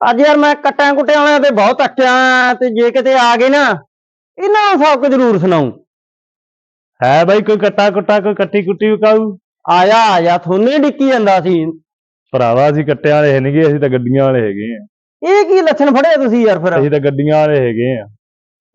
ਅੱਜ ਯਾਰ ਮੈਂ ਕੱਟਾਂ ਕੁੱਟਿਆਂ ਵਾਲਿਆਂ ਤੇ ਬਹੁਤ ਅੱਕਿਆ ਤੇ ਜੇ ਕਿਤੇ ਆ ਗਏ ਨਾ ਇਹਨਾਂ ਨੂੰ ਸਭ ਕੁਝ ਜ਼ਰੂਰ ਸੁਣਾਉ ਹੈ ਬਾਈ ਕੋਈ ਕੱਟਾ ਕੁੱਟਾ ਕੋਈ ਕੱਟੀ ਕੁੱਟੀ ਵਿਕਾਊ ਆਇਆ ਆਇਆ ਥੋਨੇ ਡਿੱਕੀ ਜਾਂਦਾ ਸੀ। ਭਰਾਵਾ ਅਸੀਂ ਕੱਟਿਆਂ ਵਾਲੇ ਨਹੀਂਗੇ ਅਸੀਂ ਤਾਂ ਗੱਡੀਆਂ ਵਾਲੇ ਹੈਗੇ ਆ। ਇਹ ਕੀ ਲੱਛਣ ਫੜਿਆ ਤੁਸੀਂ ਯਾਰ ਫਿਰ? ਅਸੀਂ ਤਾਂ ਗੱਡੀਆਂ ਵਾਲੇ ਹੈਗੇ ਆ।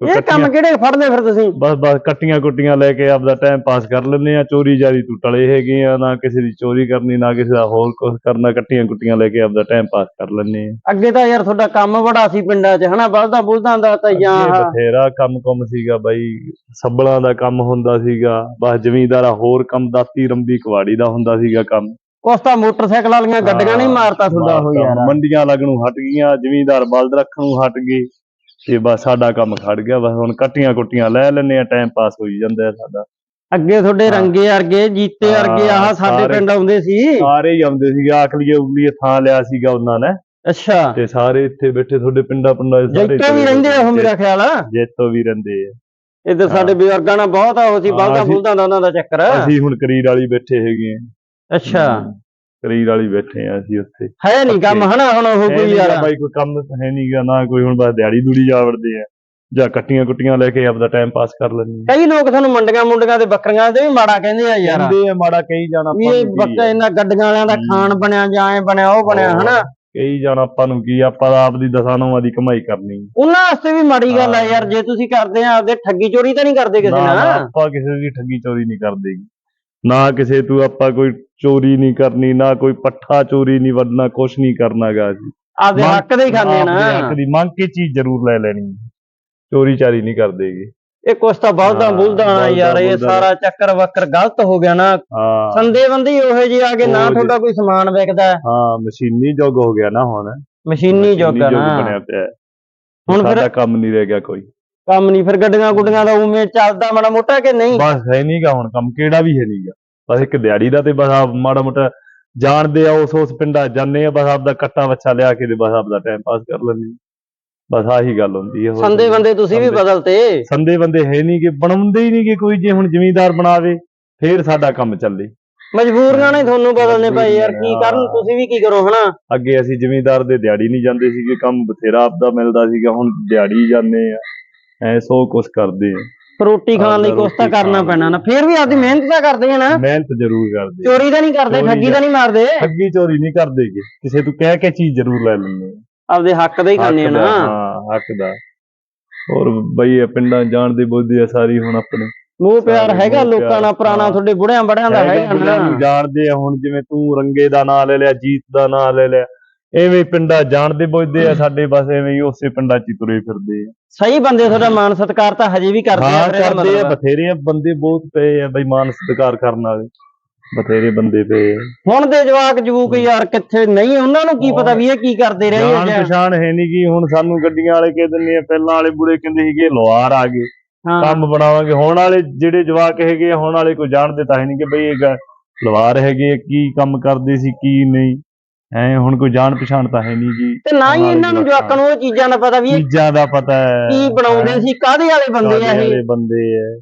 ਇਹ ਕੰਮ ਕਿਹੜੇ ਫੜਦੇ ਫਿਰ ਤੁਸੀਂ? ਬਸ ਬਸ ਕੱਟੀਆਂ ਕੁੱਟੀਆਂ ਲੈ ਕੇ ਆਪਦਾ ਟਾਈਮ ਪਾਸ ਕਰ ਲੈਂਦੇ ਆ ਚੋਰੀ ਜਾਰੀ ਤੂੰ ਟਲੇ ਹੈਗੇ ਆ ਨਾ ਕਿਸੇ ਦੀ ਚੋਰੀ ਕਰਨੀ ਨਾ ਕਿਸੇ ਦਾ ਹੋਰ ਕੁਝ ਕਰਨਾ ਕੱਟੀਆਂ ਕੁੱਟੀਆਂ ਲੈ ਕੇ ਆਪਦਾ ਟਾਈਮ ਪਾਸ ਕਰ ਲੈਂਦੇ ਆ ਅੱਗੇ ਤਾਂ ਯਾਰ ਤੁਹਾਡਾ ਕੰਮ ਬੜਾ ਸੀ ਪਿੰਡਾਂ 'ਚ ਹਨਾ? ਬਲਦਾਂ ਬੁਲਦਾਂ ਦਾ ਤਾਂ ਜਾਂ ਬਥੇਰਾ ਕੰਮ ਕੰਮ ਸੀਗਾ ਬਾਈ। ਸੱਬਲਾਂ ਦਾ ਕੰਮ ਹੁੰਦਾ ਸੀਗਾ। ਬਸ ਜ਼ਮੀਂਦਾਰਾ ਹੋਰ ਕੰਮ ਦਾਤੀ ਰੰਬੀ ਕੁਵਾੜੀ ਦਾ ਹੁੰਦਾ ਸੀਗਾ ਕੰਮ। ਤਾਂ ਮੋਟਰਸਾਈਕਲ ਵਾਲੀਆਂ ਗੱਡੀਆਂ ਨਹੀਂ ਮਾਰਤਾ ਤੁਹਾਡਾ ਉਹ ਯਾਰ। ਮੰਡੀਆਂ ਲੱਗਣੋਂ ਹਟ ਗਈਆਂ ਜ਼ਮੀਂਦਾਰ ਬਲਦ ਰੱਖਣ ਹਟ ਗਏ। ਤੇ ਬਸ ਸਾਡਾ ਕੰਮ ਖੜ ਗਿਆ ਬਸ ਹੁਣ ਕੱਟੀਆਂ ਕੁੱਟੀਆਂ ਲੈ ਲੈਂਦੇ ਆ ਟਾਈਮ ਪਾਸ ਹੋਈ ਜਾਂਦਾ ਹੈ ਸਾਡਾ। ਅੱਗੇ ਤੁਹਾਡੇ। ਰੰਗੇ ਵਰਗੇ ਜੀਤੇ ਵਰਗੇ ਆਹ ਸਾਡੇ ਸਾਰੇ। ਪਿੰਡ ਆਉਂਦੇ ਸੀ। ਸਾਰੇ ਹੀ ਆਉਂਦੇ ਸੀਗੇ ਆਖਲੀਏ ਉਗਲੀਏ ਥਾਂ ਲਿਆ ਸੀਗਾ ਉਹਨਾਂ ਨੇ। ਅੱਛਾ। ਤੇ ਸਾਰੇ ਇੱਥੇ ਬੈਠੇ ਤੁਹਾਡੇ ਪਿੰਡਾਂ ਪਿੰਡਾਂ ਦੇ ਸਾਰੇ ਜੈਤੋ ਵੀ ਰਹਿੰਦੇ ਆ ਉਹ ਮੇਰਾ ਖਿਆਲ ਆ? ਜੈਤੋ ਵੀ ਰਹਿੰਦੇ ਆ। ਇੱਧਰ ਸਾਡੇ ਬਜ਼ੁਰਗਾਂ ਨਾਲ ਬਹੁਤ ਆ ਉਹ ਸੀ ਹਾਂ, ਬਲਦਾਂ ਅਸੀਂ- ਬੁਲਦਾਂ ਦਾ ਉਹਨਾਂ ਦਾ ਚੱਕਰ। ਅਸੀਂ ਹੁਣ ਕਰੀਰ ਵਾਲੀ ਬੈਠੇ ਹੈਗੇ ਆ। ਅੱਛਾ। ਕਰੀਰ ਵਾਲੀ ਬੈਠੇ ਆ ਅਸੀਂ ਉੱਥੇ। ਹੈ ਨਹੀਂ ਕੰਮ ਹਨਾ ਹੁਣ ਉਹ ਕੋਈ ਯਾਰ ਬਾਈ ਕੋਈ ਕੰਮ ਹੈ ਨਹੀਂਗਾ ਨਾ ਕੋਈ ਹੁਣ ਬਸ ਦਿਹਾੜੀ ਦੂੜੀ ਜਾ ਵੜਦੇ ਆ। ਜਾਂ ਕੱਟੀਆਂ ਕੁੱਟੀਆਂ ਲੈ ਕੇ ਆਪਦਾ ਟਾਈਮ ਪਾਸ ਕਰ ਲੈਂਦੇ ਕਈ ਲੋਕ ਤੁਹਾਨੂੰ ਮੰਡੀਆਂ ਮੁੰਡੀਆਂ ਤੇ ਬੱਕਰੀਆਂ ਤੇ ਵੀ ਮਾੜਾ ਕਹਿੰਦੇ ਆ ਯਾਰ। ਕਹਿੰਦੇ ਆ ਮਾੜਾ ਕਹੀ ਜਾਣਾ ਵੀ ਇਹ ਬੱਕਾ ਇਹਨਾਂ ਗੱਡੀਆਂ ਵਾਲਿਆਂ ਦਾ। ਖਾਣ ਬਣਿਆ ਜਾਂ ਐ ਬਣਿਆ ਉਹ ਬਣਿਆ। ਹਨਾ। ਕਹੀ ਜਾਣਾ ਆਪਾਂ ਨੂੰ ਕੀ ਆਪਾਂ ਆਪਦੀ ਦਸਾਂ ਨੌਵਾਂ ਦੀ ਕਮਾਈ ਕਰਨੀ। ਉਹਨਾਂ ਵਾਸਤੇ ਵੀ ਮਾੜੀ ਗੱਲ ਆ। ਯਾਰ ਜੇ ਤੁਸੀਂ ਕਰਦੇ ਆ ਆਪਦੇ ਠੱਗੀ ਚੋਰੀ ਤਾਂ ਨਹੀਂ ਕਰਦੇ ਕਿਸੇ ਨਾਲ। ਆਪਾਂ ਕਿਸੇ ਦੀ ਠੱਗੀ ਚੋਰੀ ਨਹੀਂ ਕਰਦੇ। ਨਾ ਕਿਸੇ ਤੋਂ ਆਪਾਂ ਕੋਈ ਚੋਰੀ ਨਹੀਂ ਕਰਨੀ ਨਾ ਕੋਈ ਪੱਠਾ ਚੋਰੀ ਨਹੀਂ ਵੱਢਣਾ ਕੁਛ ਨਹੀਂ ਕਰਨਾਗਾ ਜੀ। ਆਪਦੇ ਮੰਗ- ਹੱਕ ਦੇ ਹੀ ਖਾਂਦੇ ਆ ਆਪਦੇ ਨਾ। ਹੱਕ ਦੀ ਮੰਗ ਕੇ ਚੀਜ਼ ਜ਼ਰੂਰ ਲੈ ਲੈਣੀ। ਚੋਰੀ ਚਾਰੀ ਨਹੀਂ ਕਰਦੇਗੇ ਇਹ ਕੁਛ ਤਾਂ ਬਲਦਾਂ ਹਾਂ, ਬੁਲਦਾਂ ਯਾਰ ਇਹ ਬੁਲਦਾਂ ਸਾਰਾ ਚੱਕਰ ਵਕਰ ਗਲਤ ਹੋ ਗਿਆ ਨਾ। ਹਾਂ। ਸੰਦੇ ਬੰਦੇ ਉਹੇ ਜਿਹੇ ਆ ਕੇ ਨਾ ਉਹ ਜੀ। ਤੁਹਾਡਾ ਕੋਈ ਸਮਾਨ ਵਿਕਦਾ ਹੈ, ਹਾਂ ਮਸ਼ੀਨੀ ਯੁੱਗ ਹੋ ਗਿਆ ਨਾ ਹੁਣ। ਮਸ਼ੀਨੀ ਯੁੱਗ ਆ ਯੁੱਗ ਨਾ। ਬਣਿਆ ਪਿਆ ਹੈ। ਹੁਣ ਸਾਡਾ ਫਿਰ ਕੰਮ ਨਹੀਂ ਰਹਿ ਗਿਆ ਕੋਈ। ਕੰਮ ਨਹੀਂ ਫਿਰ ਗੱਡੀਆਂ ਗੁੱਡੀਆਂ ਦਾ ਉਵੇਂ ਚੱਲਦਾ ਮਾੜਾ ਮੋਟਾ ਕਿ ਨਹੀਂ? ਬਸ ਹੈ ਨਹੀਂਗਾ ਹੁਣ ਕੰਮ ਕਿਹੜਾ ਵੀ ਹੈ ਨਹੀਂਗਾ ਬਸ ਇੱਕ ਦਿਹਾੜੀ ਦਾ ਤੇ ਬਸ ਆਪ ਮਾੜਾ ਮੋਟਾ ਜਾਣਦੇ ਆ ਉਸ ਉਸ ਪਿੰਡਾਂ ਜਾਂਦੇ ਆ ਬਸ ਆਪਦਾ ਕੱਟਾ ਵੱਛਾ ਲਿਆ ਕੇ ਤੇ ਬਸ ਆਪਦਾ ਟਾਈਮ ਪਾਸ ਕਰ ਲੈਂਦੇ। ਬਸ ਆਹੀ ਗੱਲ ਹੁੰਦੀ ਹੈ ਸੰਦੇ ਬੰਦੇ ਤੁਸੀਂ ਵੀ ਬਦਲਤੇ। ਸੰਦੇ ਬੰਦੇ ਹੈ ਨਹੀਂਗੇ ਬਣਾਉਂਦੇ ਹੀ ਨਹੀਂਗੇ ਕੋਈ ਜੇ ਹੁਣ ਜ਼ਿਮੀਂਦਾਰ ਬਣਾਵੇ ਫੇਰ ਸਾਡਾ ਕੰਮ ਚੱਲੇ। ਮਜਬੂਰੀਆਂ ਨੇ ਤੁਹਾਨੂੰ ਬਦਲਨੇ ਪਏ ਯਾਰ ਕੀ। ਕਰਨ ਤੁਸੀਂ ਵੀ ਕੀ ਕਰੋ ਹਨਾ? ਅੱਗੇ ਅਸੀਂ ਜ਼ਿਮੀਂਦਾਰ ਦੇ ਦਿਹਾੜੀ ਨਹੀਂ ਜਾਂਦੇ ਸੀਗੇ ਕੰਮ ਬਥੇਰਾ ਆਪਦਾ ਮਿਲਦਾ ਸੀਗਾ ਹੁਣ ਦਿਹਾੜੀ ਜਾਂਦੇ ਆ ਐ ਸੋ ਕੁਛ ਕਰਦੇ ਆ। ਰੋਟੀ ਖਾਣ ਲਈ ਕੁਛ ਤਾਂ ਕਰਨਾ ਖਾਣ ਪੈਣਾ ਨਾ ਫੇਰ ਵੀ ਆਪਦੀ ਮਿਹਨਤ ਤਾਂ ਕਰਦੇ ਆ ਨਾ। ਮਿਹਨਤ ਜ਼ਰੂਰ ਕਰਦੇ। ਚੋਰੀ ਤਾਂ ਨਹੀਂ ਕਰਦੇ ਠੱਗੀ ਤਾਂ ਨਹੀਂ ਮਾਰਦੇ। ਠੱਗੀ ਚੋਰੀ ਨਹੀਂ ਕਰਦੇਗੇ ਕਿਸੇ ਤੋਂ ਕਹਿ ਕੇ ਚੀਜ਼ ਜ਼ਰੂਰ ਲੈ ਲੈਂਦੇ ਆ। ਆਪਦੇ ਹੱਕ ਦਾ ਹੀ ਖਾਂਦੇ ਆ ਹੱਕ ਦਾ, ਨਾ। ਹਾਂ ਹੱਕ ਦਾ। ਹੋਰ ਬਈ ਇਹ ਪਿੰਡਾਂ ਜਾਣਦੇ ਬੁੱਝਦੇ ਆ ਸਾਰੀ ਹੁਣ ਆਪਣੇ। ਮੋਹ ਪਿਆਰ ਸਾਰੇ ਹੈਗਾ ਮੋਹ ਲੋਕਾਂ ਨਾਲ ਪਿਆਰ, ਪੁਰਾਣਾ ਹਾਂ। ਤੁਹਾਡੇ ਬੁੜਿਆਂ ਬੜਿਆਂ ਦਾ ਹੈਗੇ ਨੂੰ ਜਾਣਦੇ ਆ ਹੁਣ ਜਿਵੇਂ ਤੂੰ ਰੰਗੇ ਦਾ ਨਾਂ ਲੈ ਲਿਆ ਜੀਤ ਦਾ ਨਾਂ ਲੈ ਲਿਆ। ਐਵੇਂ ਪਿੰਡਾਂ ਜਾਣਦੇ ਬੁੱਝਦੇ ਆ ਸਾਡੇ ਬਸ ਐਵੇਂ ਹੀ ਉਸੇ ਪਿੰਡਾਂ 'ਚ ਹੀ ਤੁਰੇ ਫਿਰਦੇ ਆ। ਸਹੀ ਬੰਦੇ ਤੁਹਾਡਾ ਮਾਨ ਸਤਿਕਾਰ ਤਾਂ ਹਜੇ ਵੀ ਕਰਦੇ ਆ ਹਾਂ ਫਿਰ ਇਹਦਾ ਕਰਦੇ ਆ ਮਤਲਬ। ਬਥੇਰੇ ਆ, ਬੰਦੇ ਬਹੁਤ ਪਏ ਆ ਬਈ ਮਾਨ ਸਤਿਕਾਰ ਕਰਨ ਵਾਲੇ ਬਥੇਰੇ ਬੰਦੇ ਪਏ ਆ। ਹੁਣ ਦੇ ਜਵਾਕ ਜਵੂਕ ਯਾਰ ਕਿੱਥੇ ਨਹੀਂ ਉਹਨਾਂ ਨੂੰ ਕੀ ਪਤਾ ਵੀ ਇਹ ਕੀ ਕਰਦੇ ਰਹੇ ਜਾਣ ਆ ਪਛਾਣ ਹੈ ਨਹੀਂ ਗੀ ਹੁਣ ਸਾਨੂੰ ਗੱਡੀਆਂ ਵਾਲੇ ਕਹਿ ਦਿੰਦੇ ਆ ਪਹਿਲਾਂ ਵਾਲੇ ਬੁੜੇ ਕਹਿੰਦੇ ਸੀਗੇ ਲੋਹਾਰ ਆ ਗਏ। ਹਾਂ। ਕੰਮ ਬਣਾਵਾਂਗੇ ਹੁਣ ਵਾਲੇ ਜਿਹੜੇ ਜਵਾਕ ਹੈਗੇ ਆ, ਹੁਣ ਵਾਲੇ ਕੋਈ ਜਾਣਦੇ ਤਾਂ ਹੈ ਨਹੀਂ ਕਿ ਬਈ ਇਹ ਗ- ਲਵਾਰ ਹੈਗੇ ਆ, ਕੀ ਕੰਮ ਕਰਦੇ ਸੀ ਕੀ ਨਹੀਂ। ਐ ਹੁਣ ਕੋਈ ਜਾਣ ਪਛਾਣ ਤਾਂ ਹੈ ਨਹੀਂ ਜੀ। ਤੇ ਨਾ ਹੀ ਇਹਨਾਂ ਨੂੰ ਜਵਾਕਾਂ ਨੂੰ ਉਹ ਚੀਜ਼ਾਂ ਦਾ ਪਤਾ ਵੀ ਇਹ ਚੀਜ਼ਾਂ ਦਾ ਪਤਾ ਹੈ। ਕੀ ਬਣਾਉਂਦੇ ਸੀ ਕਾਹਦੇ ਵਾਲੇ ਬੰਦੇ ਆ ਇਹ? ਵਾਲੇ ਬੰਦੇ ਐ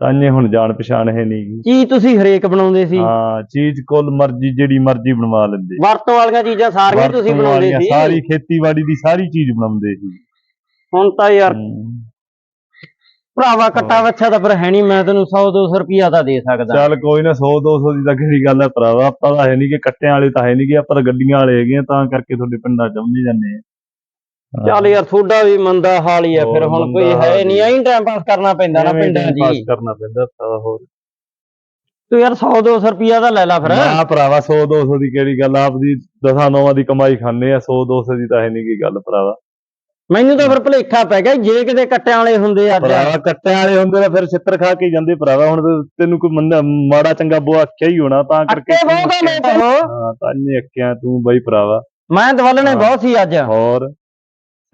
ਤਾਂਨੇ ਹੁਣ ਜਾਣ ਪਛਾਣ ਹੈ ਨਹੀਂ ਗੀ ਚੀਜ਼ ਤੁਸੀਂ ਹਰੇਕ ਬਣਾਉਂਦੇ ਸੀ। ਹਾਂ ਚੀਜ਼ ਕੁੱਲ ਮਰਜ਼ੀ ਜਿਹੜੀ ਮਰਜ਼ੀ ਬਣਵਾ ਲੈਂਦੇ। ਵਰਤੋਂ ਵਾਲੀਆਂ ਚੀਜ਼ਾਂ ਸਾਰੀਆਂ ਤੁਸੀਂ ਬਣਾਉਂਦੇ ਸੀ। ਸਾਰੀ ਖੇਤੀਬਾੜੀ ਦੀ ਸਾਰੀ ਚੀਜ਼ ਬਣਾਉਂਦੇ ਸੀ। ਹੁਣ ਤਾਂ ਯਾਰ। ਭਰਾਵਾ ਕੱਟਾ ਵੱਛਾ ਤਾਂ ਫਿਰ ਹੈ ਨਹੀਂ ਮੈਂ ਤੈਨੂੰ 100 200 ਰੁਪਿਆ ਤਾਂ ਦੇ ਸਕਦਾ। ਚੱਲ ਕੋਈ ਨਾ 100 200 ਦੀ ਤਾਂ ਕਿਹੜੀ ਗੱਲ ਹੈ ਭਰਾਵਾ ਆਪਾਂ ਤਾਂ ਹੈ ਨਹੀਂ ਕਿ ਕੱਟਿਆਂ ਵਾਲੇ ਤਾਂ ਹੈ ਨਹੀਂ ਕਿ ਆਪਾਂ ਤਾਂ ਗੱਡੀਆਂ ਵਾਲੇ ਹੈਗੇ ਆ ਤਾਂ ਕਰਕੇ ਤੁਹਾਡੇ ਪਿੰਡਾਂ ਚ ਆਉਂਦੇ ਜਾਂਦੇ ਆ। ਚੱਲ ਯਾਰ ਤੁਹਾਡਾ ਵੀ ਮੰਦਾ ਹਾਲ ਹੀ ਆ ਫਿਰ ਹੋਰ ਹੁਣ ਕੋਈ ਮੰਦਾ ਹੈ ਨਹੀਂ। ਐਂ ਟਾਈਮ ਪਾਸ ਕਰਨਾ ਪੈਂਦਾ ਨਾ ਐਵੇਂ ਪਿੰਡਾਂ time 'ਚ pass ਹੀ ਕਰਨਾ ਪੈਂਦਾ ਭਰਾਵਾ ਹੋਰ। ਤੂੰ ਯਾਰ 100 200 ਰੁਪਿਆ ਤਾਂ ਲੈ ਲਾ ਫਿਰ। ਨਾ ਭਰਾਵਾ 100 200 ਦੀ ਕਿਹੜੀ ਗੱਲ ਆ, ਆਪਦੀ ਦਸਾਂ ਨੌਵਾਂ ਦੀ ਕਮਾਈ ਖਾਂਦੇ ਆ 100 200 ਦੀ ਤਾਂ ਹੈ ਨਹੀਂ ਕੀ ਗੱਲ ਭਰਾਵਾ। ਮੈਨੂੰ ਤਾਂ ਫਿਰ ਭੁਲੇਖਾ ਪੈ ਗਿਆ ਜੇ ਕਿਤੇ ਕੱਟਿਆਂ ਵਾਲੇ ਹੁੰਦੇ ਅੱਜ ਭਰਾਵਾ ਕੱਟਿਆਂ ਵਾਲੇ ਹੁੰਦੇ ਨੇ ਫਿਰ ਛਿੱਤਰ ਖਾ ਕੇ ਜਾਂਦੇ ਭਰਾਵਾ ਹੁਣ ਤੇ ਤੈਨੂੰ ਕੋਈ ਮੰਦਾ ਮਾੜਾ ਚੰਗਾ ਬੁਆ ਆਖਿਆ ਹੀ ਹੋਣਾ ਤਾਂ ਕਰਕੇ ਅੱਕੇ ਬਹੁਤ ਆ ਹਾਂ ਤਾਂ ਨਹੀਂ ਅੱਕਿਆ ਤੂੰ ਬਈ ਭਰਾਵਾ। ਮੈਂ ਦਵਲਣੇ। ਬਹੁਤ ਸੀ ਅੱਜ। ਹੋਰ?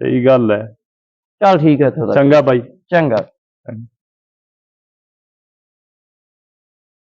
ਸਹੀ ਗੱਲ ਹੈ ਚੱਲ ਠੀਕ ਹੈ ਤੁਹਾਡਾ ਚੰਗਾ ਬਾਈ। ਚੰਗਾ।